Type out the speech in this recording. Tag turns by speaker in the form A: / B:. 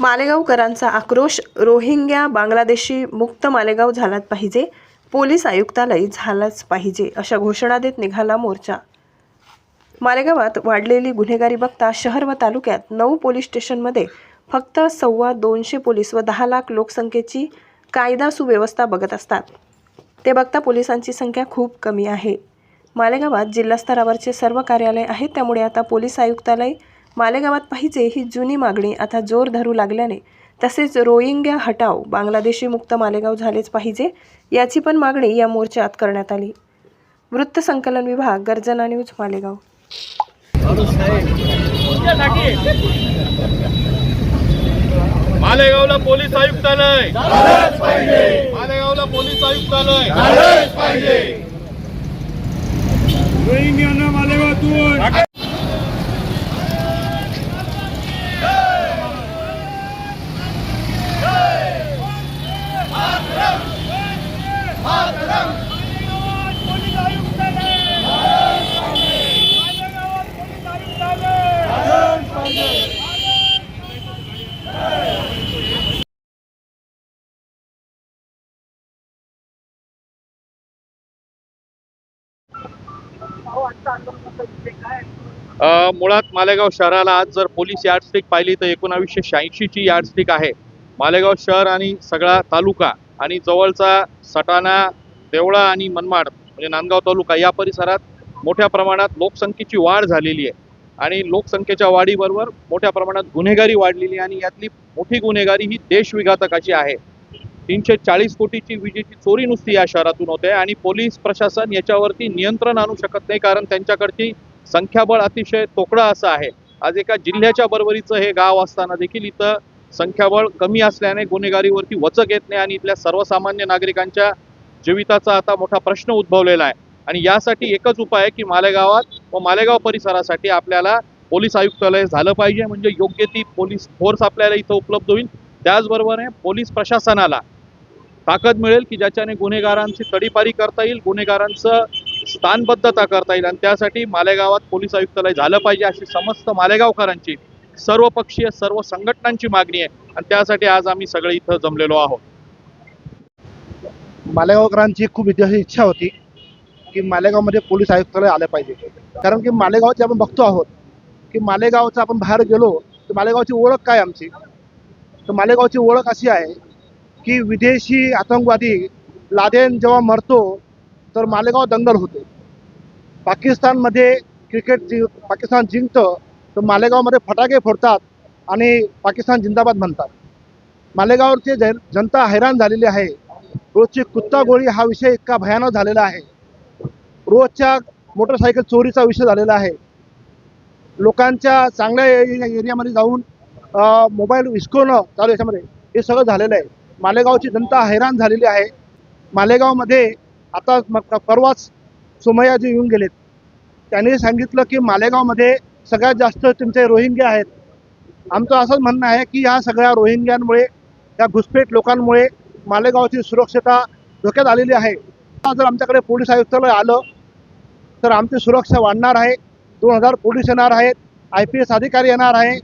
A: मालेगावकरांचा आक्रोश रोहिंग्या बांगलादेशी मुक्त मालेगाव झालाच पाहिजे पोलीस आयुक्तालय झालाच पाहिजे अशा घोषणा देत निघाला मोर्चा. मालेगावात वाढलेली गुन्हेगारी बघता शहर व तालुक्यात नऊ पोलीस स्टेशनमध्ये फक्त सव्वा दोनशे पोलीस व दहा लाख लोकसंख्येची कायदा सुव्यवस्था बघत असतात. ते बघता पोलिसांची संख्या खूप कमी आहे. मालेगावात जिल्हास्तरावरचे सर्व कार्यालय आहेत त्यामुळे आता पोलीस आयुक्तालय मालेगावात पाहिजे ही जुनी मागणी आता जोर धरू लागल्याने तसेच रोहिंग्या हटाव बांगलादेशी मुक्त मालेगाव झालेच पाहिजे याची पण मागणी या मोर्चात करण्यात आली. वृत्तसंकलन विभाग गर्जना न्यूज मालेगाव.
B: मालेगावला पोलीस आयुक्तालय. मालेगावला पोलीस आयुक्तालय. मुळात मालेगाव शहराला आज जर पोलीस यार्डस्टिक पाहिली तर एकोणावीसशे शहाऐंशीची यार्डस्टिक आहे. मालेगाव शहर आणि सगळा तालुका आणि जवळचा सटाणा देवळा आणि मनमाड म्हणजे नांदगाव तालुका या परिसरात मोठ्या प्रमाणात लोकसंख्येची वाढ झालेली आहे. आणि लोकसंख्येच्या वाढीबरोबर मोठ्या प्रमाणात गुन्हेगारी वाढलेली आहे आणि यातली मोठी गुन्हेगारी ही देशविघातकाची आहे. तीनशे चाळीस कोटीची विजेची चोरी नुसती या शहरातून होते आणि पोलीस प्रशासन याच्यावरती नियंत्रण आणू शकत नाही कारण त्यांच्याकडची संख्याबळ अतिशय तोकडं असं आहे. आज एका जिल्ह्याच्या बरोबरीचं हे गाव असताना देखील इथं संख्याबळ कमी असल्याने गुन्हेगारीवरती वचक येत नाही आणि इथल्या सर्वसामान्य नागरिकांच्या जीविताचा आता मोठा प्रश्न उद्भवलेला आहे. आणि यासाठी एकच उपाय आहे की मालेगावात व मालेगाव परिसरासाठी आपल्याला पोलीस आयुक्तालय झालं पाहिजे म्हणजे योग्य ती पोलीस फोर्स आपल्याला इथं उपलब्ध होईल. त्याचबरोबर पोलीस प्रशासनाला ताकद मिळेल की ज्याच्याने गुन्हेगारांची तडीपारी करता येईल गुन्हेगारांचं स्थानबद्धता करता येईल आणि त्यासाठी मालेगावात पोलीस आयुक्तालय झालं पाहिजे अशी समस्त मालेगावकरांची सर्व पक्षीय सर्व संघटनांची मागणी आहे आणि त्यासाठी आज आम्ही सगळे इथं जमलेलो आहोत.
C: मालेगावकरांची खूप इतिहास इच्छा होती की मालेगावमध्ये पोलीस आयुक्तालय आलं पाहिजे. कारण की मालेगावचे आपण बघतो आहोत की मालेगावचं आपण बाहेर गेलो तर मालेगावची ओळख काय आमची? तर मालेगावची ओळख अशी आहे की विदेशी आतंकवादी लादेन जेव्हा मरतो तर मालेगाव दंगल होते. पाकिस्तानमध्ये क्रिकेट जि पाकिस्तान जिंकतं तर मालेगावमध्ये फटाके फोडतात आणि पाकिस्तान जिंदाबाद म्हणतात. मालेगावचे जन जनता हैराण झालेली आहे रोजची कुत्ता गोळी हा विषय इतका भयानक झालेला आहे. रोजच्या मोटरसायकल चोरीचा विषय झालेला आहे. लोकांच्या चांगल्या एरियामध्ये जाऊन मोबाईल विस्कवणं चालू याच्यामध्ये. हे सगळं झालेलं आहे. मालेगावची जनता हैराण झालेली आहे. मालेगावमध्ये आता परवाच सोमय्याजी येऊन गेलेत. त्यांनी सांगितलं की मालेगावमध्ये सगळ्यात जास्त तुमचे रोहिंग्या आहेत. आमचं असंच म्हणणं आहे की ह्या सगळ्या रोहिंग्यांमुळे या घुसपेट लोकांमुळे मालेगावची सुरक्षता धोक्यात आलेली आहे. जर आमच्याकडे पोलीस आयुक्तालय आलं तर आमची सुरक्षा वाढणार आहे. दोन हजार पोलीस येणार आहेत आय पी एस अधिकारी येणार आहे.